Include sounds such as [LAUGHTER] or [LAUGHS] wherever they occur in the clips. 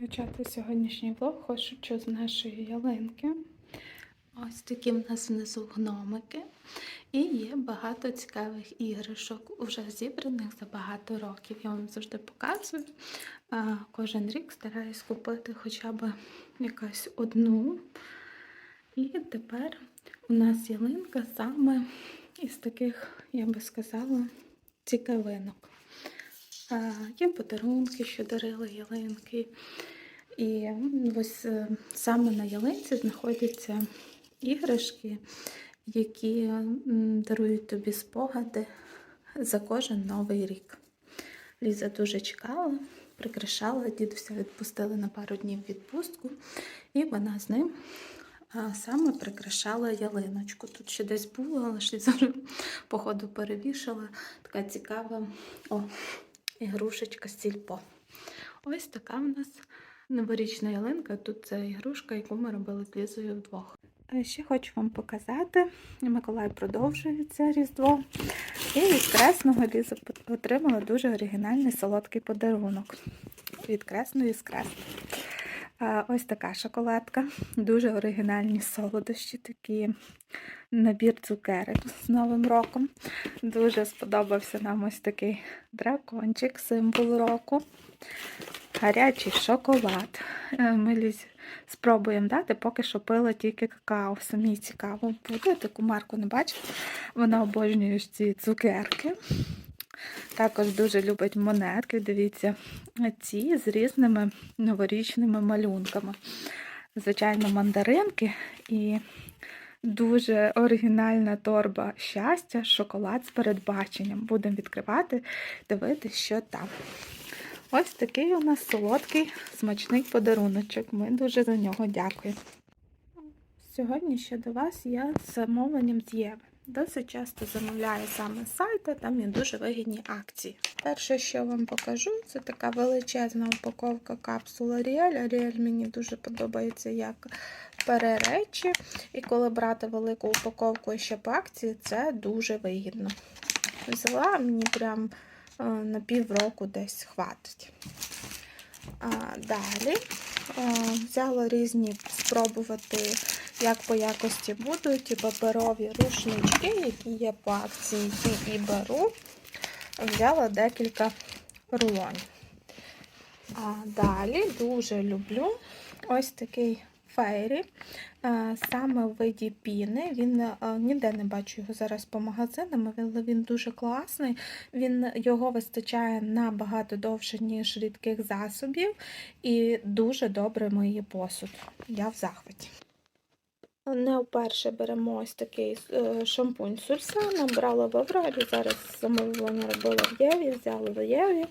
почати сьогоднішній влог хочу з нашої ялинки. Ось такі в нас внизу гномики. І є багато цікавих іграшок, уже зібраних за багато років. Я вам завжди показую. Кожен рік стараюсь купити хоча б якась одну. І тепер у нас ялинка саме із таких, я би сказала, цікавинок. Є подарунки, що дарили ялинки. І ось е, саме на ялинці знаходяться іграшки, які дарують тобі спогади за кожен новий рік. Ліза дуже чекала, прикрашала, дідуся відпустили на пару днів відпустку, і вона з ним саме прикрашала ялиночку. Тут ще десь було, але ж походу перевішала. Така цікава о, ігрушечка сільпо. Ось така в нас новорічна ялинка. Тут це ігрушка, яку ми робили з Лізою вдвох. Ще хочу вам показати. Миколай продовжує це Різдво. І від кресного Ліза отримала дуже оригінальний солодкий подарунок. Від кресної з кресної. Ось така шоколадка. Дуже оригінальні солодощі, такі набір цукерок з Новим роком. Дуже сподобався нам ось такий дракончик, символ року. Гарячий шоколад. Е, Ми спробуємо дати, поки що пила тільки какао. Самі цікаво буде. Таку марку не бачила. Вона обожнює ці цукерки. Також дуже любить монетки. Дивіться, ці з різними новорічними малюнками. Звичайно, мандаринки і дуже оригінальна торба щастя, шоколад з передбаченням. Будемо відкривати, дивитися, що там. Ось такий у нас солодкий смачний подаруночок. Ми дуже за нього дякуємо. Сьогодні ще до вас я з замовленням з Єви. Досить часто замовляю саме з сайту, там є дуже вигідні акції. Перше, що вам покажу, це така величезна упаковка капсул Ariel. Ariel мені дуже подобається як пере речі. І коли брати велику упаковку ще по акції, це дуже вигідно. Взяла мені прям е, на півроку десь хватить. А, далі е, взяла різні спробувати, як по якості будуть і паперові рушнички, які є по акції, і беру. Взяла декілька рулонів. А далі дуже люблю ось такий фейрі, е, саме в виді піни. Він е, ніде не бачу його зараз по магазинам, але він дуже класний. Він його вистачає набагато довше, ніж рідких засобів, і дуже добре миє посуд. Я в захваті. Не вперше беремо ось такий е, шампунь Сульсана, брала в Аврорі, зараз замовлення робила в Єві, взяла в Єві.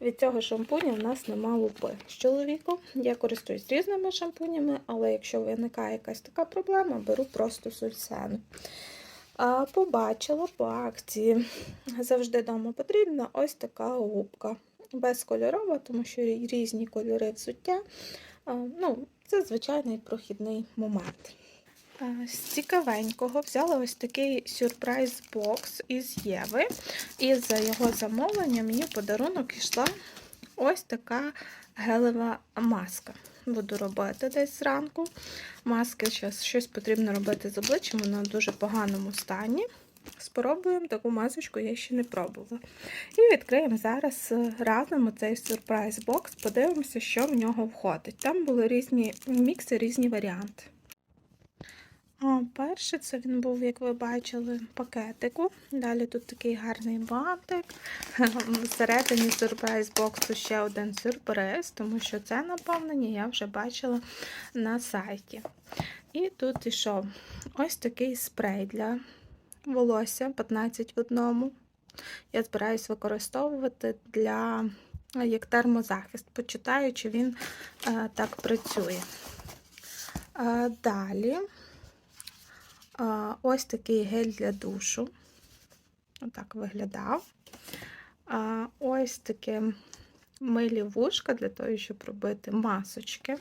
Від цього шампуня в нас нема лупи з чоловіком. Я користуюсь різними шампунями, але якщо виникає якась така проблема, беру просто Сульсану. Побачила по акції. Завжди вдома потрібна ось така губка. Безкольорова, тому що різні кольори взуття. Ну, це звичайний прохідний момент. З цікавенького взяла ось такий сюрприз бокс із Єви. І за його замовленням мені в подарунок йшла ось така гелева маска. Буду робити десь зранку. Маски зараз щось потрібно робити з обличчям, вона в дуже поганому стані. Спробуємо таку масочку, я ще не пробувала. І відкриємо зараз е, разом цей сюрприз бокс, подивимося, що в нього входить. Там були різні мікси, різні варіанти. Перше, це він був, як ви бачили, пакетику. Далі тут такий гарний бантик. [LAUGHS] Всередині сюрприз боксу ще один сюрприз, тому що це наповнення я вже бачила на сайті. І тут ішов ось такий спрей для волосся 15 в одному. Я збираюсь використовувати для як термозахист. Почитаю, чи він е, так працює. Е, далі ось такий гель для душу. Отак виглядав. Ось таке милі вушка для того, щоб робити масочки.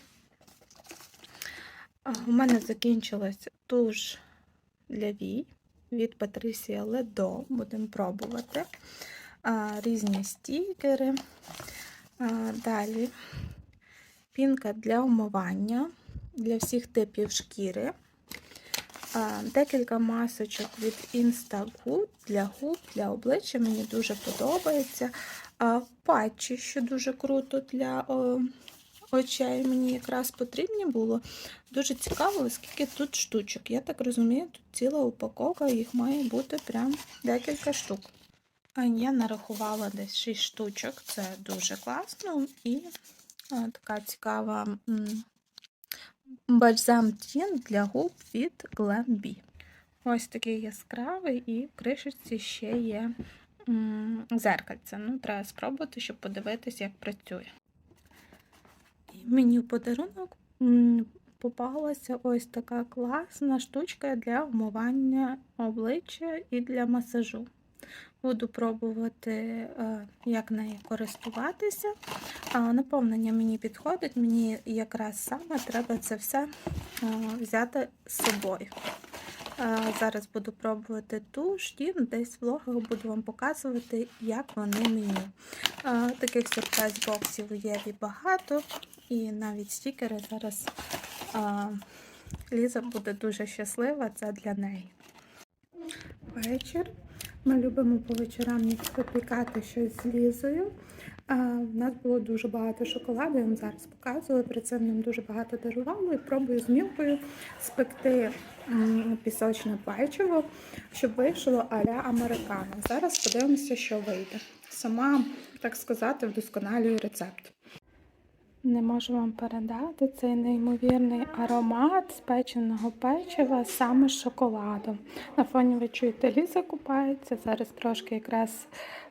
У мене закінчилась туш для вій від Патрісія Ледо. Будемо пробувати. Різні стікери. Далі пінка для умивання для всіх типів шкіри. Декілька масочок від Instagood для губ, для обличчя. Мені дуже подобається. Патчі, що дуже круто для очей. Мені якраз потрібні було. Дуже цікаво, скільки тут штучок. Я так розумію, тут ціла упаковка, їх має бути прям декілька штук. Я нарахувала десь 6 штучок, це дуже класно. І така цікава бальзам тін для губ від Glambi. Ось такий яскравий, і в кришечці ще є зеркальце. Ну, треба спробувати, щоб подивитися, як працює. І мені в подарунок попалася ось така класна штучка для вмивання обличчя і для масажу. Буду пробувати, е, як нею користуватися. Наповнення мені підходить, мені якраз саме треба це все е, взяти з собою. Е, Зараз буду пробувати туш і десь в влогах буду вам показувати, як вони мені. Таких сюрприз-боксів у Єві багато, і навіть стікери зараз Ліза буде дуже щаслива, це для неї. Вечір. Ми любимо по вечорам випікати щось з Лізою. В нас було дуже багато шоколаду, я вам зараз показую. При цьому нам дуже багато дарувало і пробую з мілкою спекти пісочне печиво, щоб вийшло аля американо. Зараз подивимося, що вийде. Сама, так сказати, вдосконалюю рецепт. Не можу вам передати цей неймовірний аромат спеченого печива саме з шоколадом. На фоні ви чуєте, Ліза купається. Зараз трошки якраз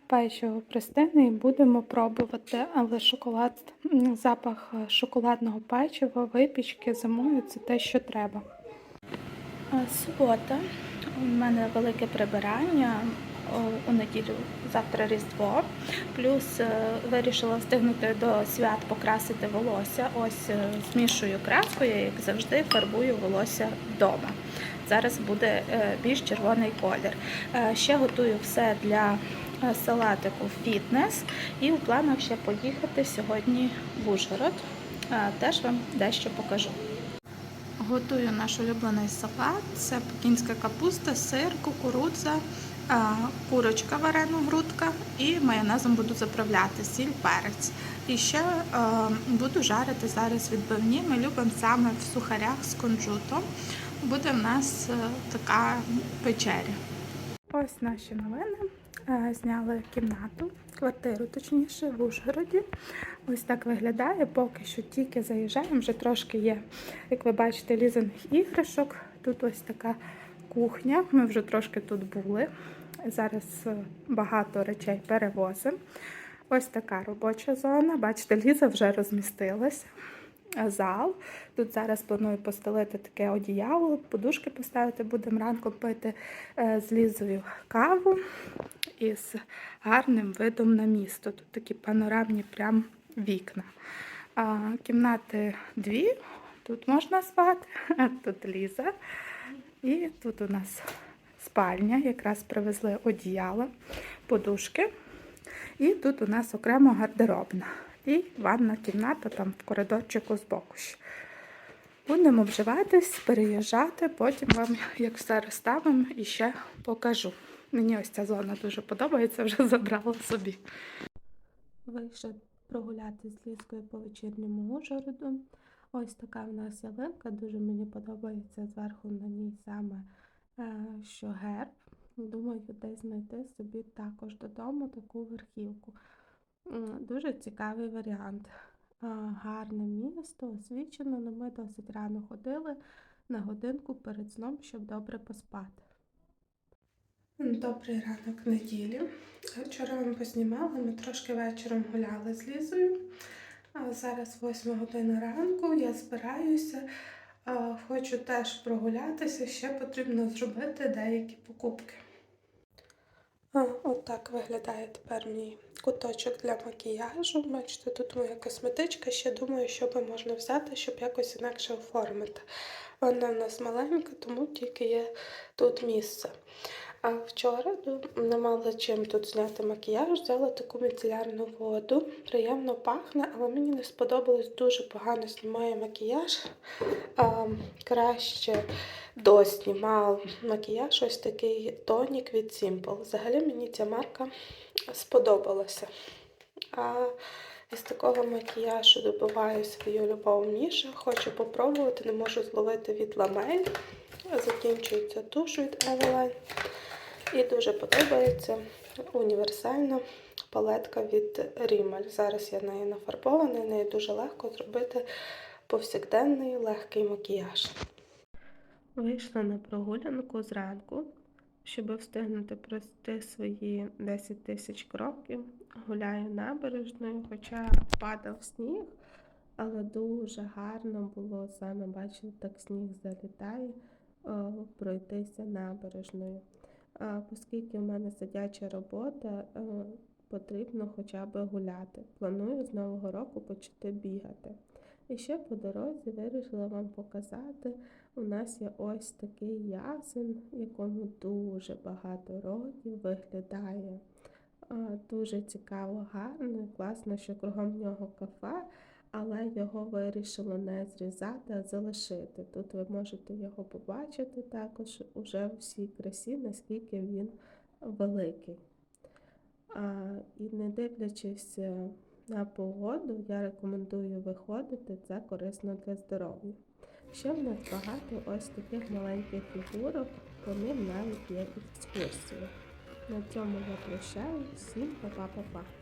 печиво пристине і будемо пробувати. Але шоколад, запах шоколадного печива, випічки зимою це те, що треба. Е, Субота. У мене велике прибирання. У неділю завтра Різдво. Плюс е, вирішила встигнути до свят покрасити волосся. Ось е, змішую краскою, як завжди, фарбую волосся вдома. Зараз буде е, більш червоний колір. Ще готую все для салатику фітнес. І у планах ще поїхати сьогодні в Ужгород. Теж вам дещо покажу. Готую наш улюблений салат. Це пекінська капуста, сир, кукурудза, курочка варена грудка і майонезом буду заправляти сіль, перець. І ще буду жарити зараз відбивні. Ми любимо саме в сухарях з кунжутом. Буде в нас е, така вечеря. Ось наші новини. Е, Зняли кімнату, квартиру, точніше, в Ужгороді. Ось так виглядає. Поки що тільки заїжджаємо, вже трошки є, як ви бачите, лізаних іграшок. Тут ось така кухня. Ми вже трошки тут були. Зараз е, багато речей перевозимо. Ось така робоча зона. Бачите, Ліза вже розмістилася. Зал. Тут зараз планую постелити таке одіяло, подушки поставити. Будемо ранком пити е, з Лізою каву із гарним видом на місто. Тут такі панорамні прям вікна. Кімнати дві. Тут можна спати, [LAUGHS] тут Ліза. І тут у нас спальня, якраз привезли одіяло, подушки. І тут у нас окремо гардеробна. І ванна кімната там в коридорчику збоку. Будемо обживатись, переїжджати, потім вам як все розставимо і ще покажу. Мені ось ця зона дуже подобається, вже забрала собі. Вийшла прогуляти з Лізкою по вечірньому Ужгороду. Ось така в нас ялинка, дуже мені подобається зверху на ній саме що герб. Думаю, десь знайти собі також додому таку верхівку. Дуже цікавий варіант. Гарне місто, освічено, але ми досить рано ходили на годинку перед сном, щоб добре поспати. Добрий ранок неділі. Вчора вам познімала, ми трошки вечором гуляли з Лізою. Зараз 8 година ранку, я збираюся. Хочу теж прогулятися, ще потрібно зробити деякі покупки. От так виглядає тепер мій куточок для макіяжу. Бачите, тут моя косметичка. Ще думаю, що би можна взяти, щоб якось інакше оформити. Вона в нас маленька, тому тільки є тут місце. А вчора ду- не мала чим тут зняти макіяж, взяла таку міцелярну воду. Приємно пахне, але мені не сподобалось дуже погано знімає макіяж. А, краще доснімав макіяж ось такий тонік від Simple. Взагалі мені ця марка сподобалася. А із такого макіяжу добиваю свою любов Міша. Хочу попробувати, не можу зловити від ламель. Закінчується туш від Eveline. І дуже подобається універсальна палетка від Rimmel. Зараз я нею нафарбована, нею дуже легко зробити повсякденний легкий макіяж. Вийшла на прогулянку зранку, щоб встигнути пройти свої 10 тисяч кроків. Гуляю набережною, хоча падав сніг, але дуже гарно було саме бачите, так сніг залітає, пройтися набережною. Оскільки в мене сидяча робота, е, потрібно хоча б гуляти. Планую з Нового року почати бігати. І ще по дорозі вирішила вам показати. У нас є ось такий ясен, якому дуже багато років виглядає дуже цікаво, гарно класно, що кругом нього кафе, але його вирішили не зрізати, а залишити. Тут ви можете його побачити також уже в всій красі, наскільки він великий. А, і не дивлячись е, на погоду, я рекомендую виходити, це корисно для здоров'я. Ще в нас багато ось таких маленьких фігурок, по ним навіть є екскурсії. На цьому я прощаюсь. Всім па-па-па-па.